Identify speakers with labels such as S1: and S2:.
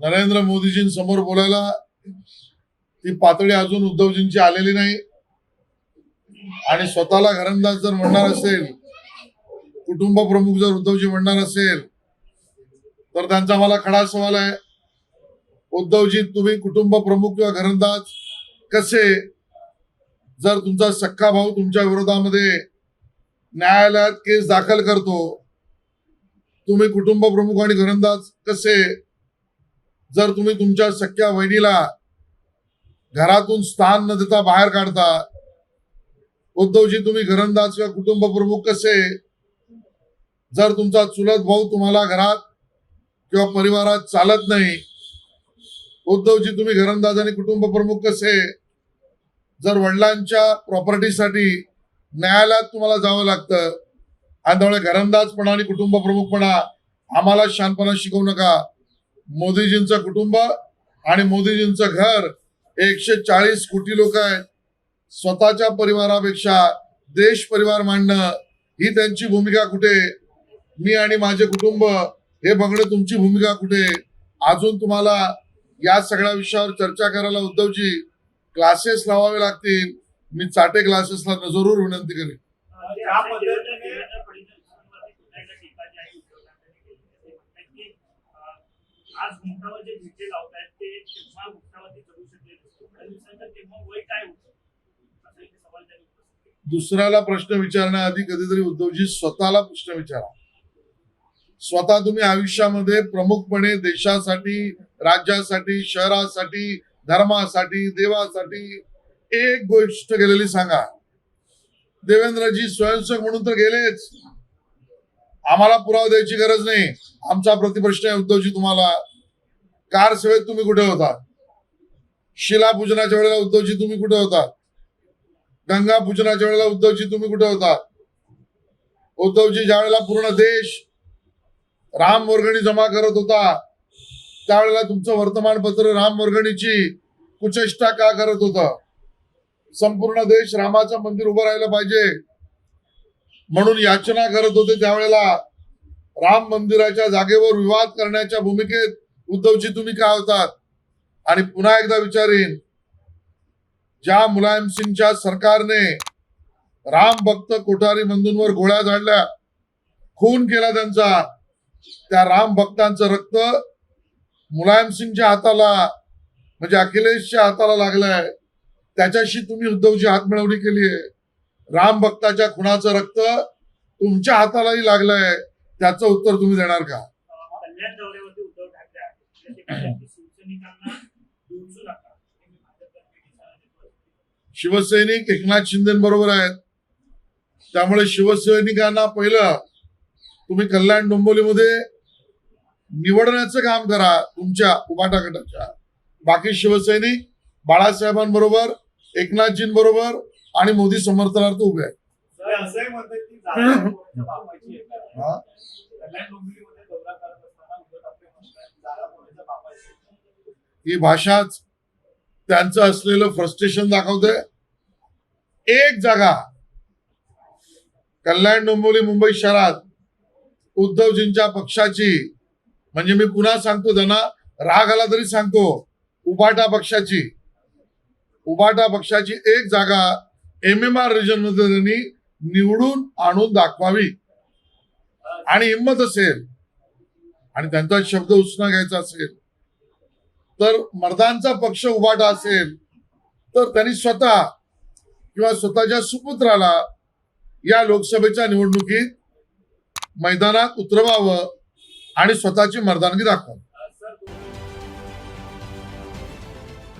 S1: नरेंद्र मोदीजींसमोर बोलायला ती पातळी अजून उद्धवजींची आलेली नाही. आणि स्वतःला घरंदाज जर म्हणणार असेल कुटुंब प्रमुख जर उद्धवजी म्हणणार असेल तर त्यांचा मला खडा सवाल आहे. उद्धवजी तुम्ही कुटुंब प्रमुख किंवा घरंदाज कसे? जर तुमचा सख्खा भाऊ तुमच्या विरोधामध्ये न्यायालयात केस दाखल करतो तुम्ही कुटुंब प्रमुख आणि घरंदाज कसे? जर तुम्ही तुमच्या सख्या वहिनीला घरातून स्थान न देता बाहेर काढता उद्धवजी तुम्ही घरंदाज किंवा कुटुंब प्रमुख कसे? जर तुमचा चुलत भाऊ तुम्हाला घरात किंवा परिवारात चालत नाही उद्धवजी तुम्ही घरंदाज आणि कुटुंब प्रमुख कसे? जर वडिलांच्या प्रॉपर्टीसाठी न्यायालयात तुम्हाला जावं लागतं आणि त्यामुळे घरंदाजपणा आणि कुटुंब प्रमुखपणा आम्हाला शानपणा शिकवू नका. मोदीजींचं कुटुंब आणि मोदीजींचं घर एकशे चाळीस कोटी लोक आहेत. स्वतःच्या परिवारापेक्षा देश परिवार मांडणं ही त्यांची भूमिका कुठे? मी आणि माझे कुटुंब हे बघणं तुमची भूमिका कुठे? अजून तुम्हाला या सगळ्या विषयावर चर्चा करायला उद्धवजी क्लासेस लावावे लागतील. मी चाटे क्लासेसला जरूर विनंती करेन
S2: ज्या पद्धतीने आज घुमटावर जे झिटे लावतायत ते तेव्हा घुमटावरती चढू शकले नसते तेव्हा वय काय होतं? असा एक सवाल त्यांनी
S1: दुसऱ्याला प्रश्न विचारण्याआधी कधीतरी उद्धवजी स्वतःला प्रश्न विचारा. स्वतः तुम्ही आयुष्यामध्ये प्रमुखपणे देशासाठी राज्यासाठी शहरासाठी धर्मासाठी देवासाठी एक गोष्ट केलेली सांगा. देवेंद्रजी स्वयंसेवक म्हणून तर गेलेच. आम्हाला पुरावा द्यायची गरज नाही. आमचा प्रतिप्रश्न आहे उद्धवजी तुम्हाला. कार सेवेत तुम्ही कुठे होता? शिलापूजनाच्या वेळेला उद्धवजी तुम्ही कुठे होता? गंगा पूजनाच्या वेळेला उद्धवजी तुम्ही कुठे होता? उद्धवजी ज्या वेळेला पूर्ण देश राम वर्गणी जमा करत होता त्यावेळेला तुमचं वर्तमानपत्र राम वर्गणीची कुचेष्टा का करत होत? संपूर्ण देश रामाचं मंदिर उभं राहिलं पाहिजे. म्हणून याचना करत होते त्यावेळेला राम मंदिराच्या जागेवर विवाद करण्याच्या भूमिकेत उद्धवजी तुम्ही काय होतात? आणि पुन्हा एकदा विचारीन ज्या मुलायम सिंगच्या सरकारने राम भक्त कोठारी बंधूंवर गोळ्या झाडल्या खून केला त्यांचा त्या राम भक्तांचं रक्त मुलायम सिंगच्या हाताला म्हणजे अखिलेशच्या हाताला लागलंय. त्याच्याशी तुम्ही उद्धवची हात मिळवणी केली आहे राम भक्ताच्या खुनाचं रक्त तुमच्या हातालाही लागलंय. त्याचं उत्तर तुम्ही देणार का. शिवसैनिक एकनाथ शिंदेबरोबर आहेत. त्यामुळे शिवसैनिकांना पहिलं तुम्ही कल्याण डोंबिवलीमध्ये निवडण्याचं काम करा तुमच्या उभाटा गटाच्या. बाकी शिवसैनिक बाळासाहेबांबरोबर एकनाथजींबरोबर आणि मोदी समर्थनार्थ उभे आहेत? हा? ही भाषाच त्यांचं असलेलं फ्रस्ट्रेशन दाखवते एक जागा कल्याण डोंबिवली मुंबई शहरात उद्धवजींच्या पक्षाची म्हणजे मी पुन्हा सांगतो त्यांना राग आला तरी सांगतो उबाटा पक्षाची उबाटा पक्षाची एक जागा एम एम आर रिजनमध्ये त्यांनी निवडून आणून दाखवावी. आणि हिंमत असेल आणि त्यांचा शब्द उचना घ्यायचा असेल तर मर्दांचा पक्ष उभाटा असेल तर त्यांनी स्वतः किंवा स्वतःच्या सुपुत्राला या लोकसभेच्या निवडणुकीत मैदानात उतरवावं आणि स्वतःची मर्दानगी दाखवावी.